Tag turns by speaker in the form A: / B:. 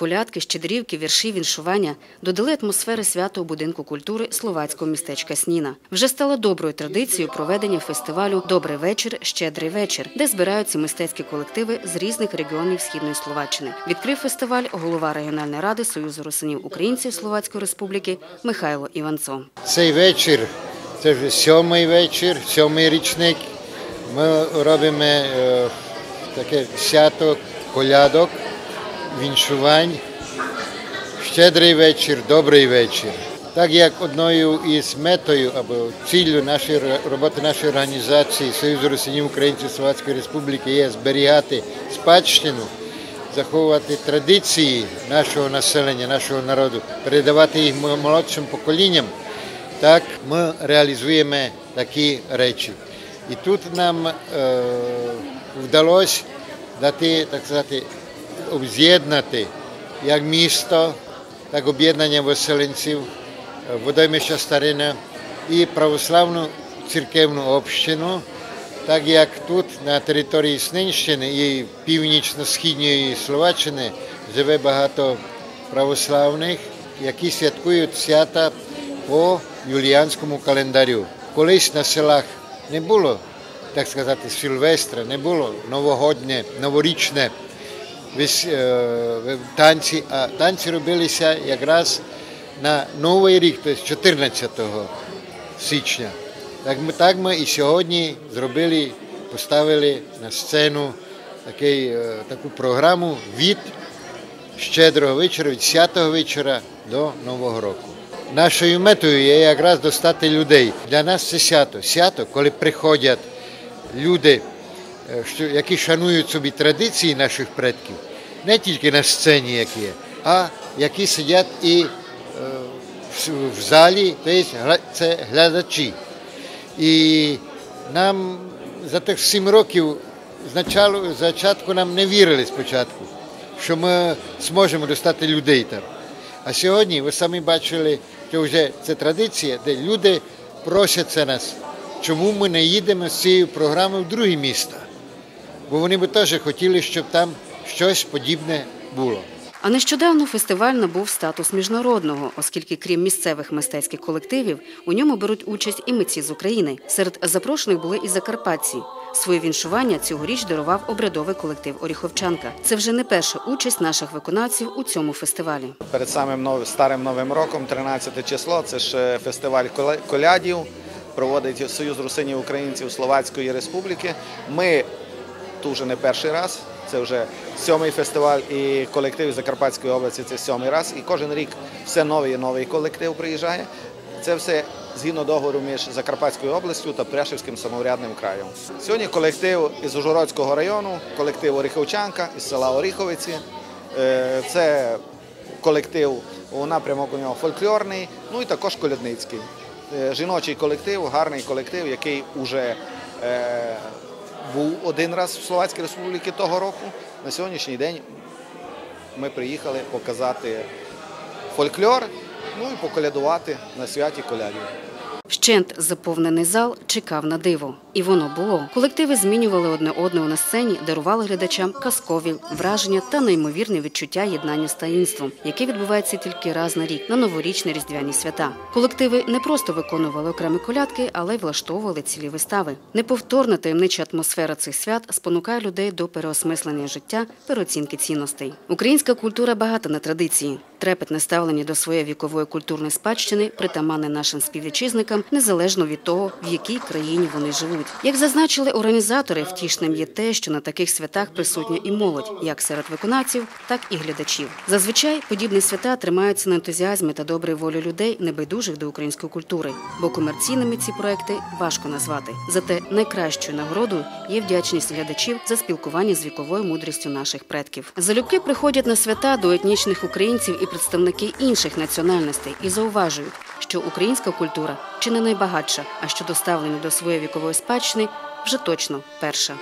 A: Колядки, щедрівки, вірші, віншування додали атмосфери свято у будинку культури словацького містечка Сніна. Вже стало доброю традицією проведення фестивалю Добрий вечір, щедрий вечір, де збираються мистецькі колективи з різних регіонів східної Словаччини. Відкрив фестиваль голова регіональної ради Союзу русинів українців Словацької Республіки Михайло Іванцо.
B: Цей вечір це вже сьомий вечір, сьомий річник. Ми робимо е, таке свято колядок, віншувань, щедрий вечір, добрий вечір. Так як одною із метою або ціллю нашої роботи нашої організації Союзу Русинів Українців Словацької Республіки є зберігати спадщину, заховувати традиції нашого населення, нашого народу, передавати їх молодшим поколінням. Так ми реалізуємо такі речі. І тут нам е, вдалося дати, так сказати, об'єднати як місто, так об'єднання веселенців, водоймища Старина і православну церкевну общину, так як тут на території Снинщини і північно-східної Словаччини живе багато православних, які святкують свята по юліанському календарю. Колись на селах не було, так сказати, Сильвестра, не було новогоднє, новорічне танці, а танці робилися якраз на Новий рік, тобто 14 січня. Так ми, так ми і сьогодні зробили, поставили на сцену такий, е, таку програму від щедрого вечора, від святого вечора до Нового року. Нашою метою є якраз достати людей. Для нас це свято. Свято, коли приходять люди, е, які шанують собі традиції наших предків, не тільки на сцені, які є, а які сидять і е, в- залі, це глядачі. І нам за тих сім років зачатку нам не вірили спочатку, що ми зможемо достати людей там. А сьогодні ви самі бачили, що вже це традиція, де люди просяться нас, чому ми не їдемо з цією програмою в другі міста. Бо вони би теж хотіли, щоб там щось подібне було.
A: А нещодавно фестиваль набув статус міжнародного, оскільки крім місцевих мистецьких колективів, у ньому беруть участь і митці з України. Серед запрошених були і закарпатці. Своє віншування цьогоріч дарував обрядовий колектив Оріховчанка. Це вже не перша участь наших виконавців у цьому фестивалі.
C: Перед самим старим новим роком, 13 число, це ж е, фестиваль колядів, проводить Союз русинів українців Словацької Республіки. Ми тут вже не перший раз. Це вже сьомий фестиваль і колектив Закарпатської області це сьомий раз. І кожен рік все новий і новий колектив приїжджає. Це все згідно договору між Закарпатською областю та Пряшівським самоврядним краєм. Сьогодні колектив із Ужгородського району, колектив Оріховчанка із села Оріховиці. Е, Це колектив у напрямок у нього фольклорний, ну і також колядницький. Е, Жіночий колектив, гарний колектив, який вже е, був один раз в Словацькій Республіці того року. На сьогоднішній день ми приїхали показати фольклор, ну і поколядувати на святі колядів.
A: Щент заповнений зал чекав на диво. І воно було. Колективи змінювали одне одного на сцені, дарували глядачам казкові враження та неймовірне відчуття єднання з таїнством, яке відбувається тільки раз на рік на новорічні різдвяні свята. Колективи не просто виконували окремі колядки, але й влаштовували цілі вистави. Неповторна таємнича атмосфера цих свят спонукає людей до переосмислення життя, переоцінки цінностей. Українська культура багата на традиції. Трепетне ставлення до своєї вікової культурної спадщини притаманне нашим співвітчизникам незалежно від того, в якій країні вони живуть. Як зазначили організатори, втішним є те, що на таких святах присутня і молодь, як серед виконавців, так і глядачів. Зазвичай подібні свята тримаються на ентузіазмі та добрій волі людей, небайдужих до української культури, бо комерційними ці проекти важко назвати. Зате найкращою нагородою є вдячність глядачів за спілкування з віковою мудрістю наших предків. Залюбки приходять на свята до етнічних українців і представники інших національностей і зауважують, що українська культура чи не найбагатша, а щодо ставлення до своєї вікової спадщини вже точно перша.